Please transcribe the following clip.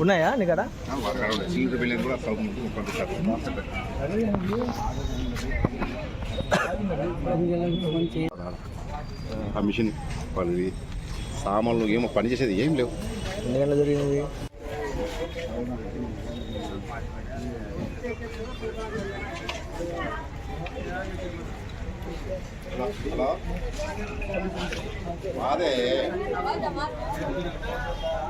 ఉన్నాయా నీ కదా ఆ మిషన్ వాళ్ళది సామాన్లు ఏమో పని చేసేది ఏం లేవు. జరిగింది హలో. అదే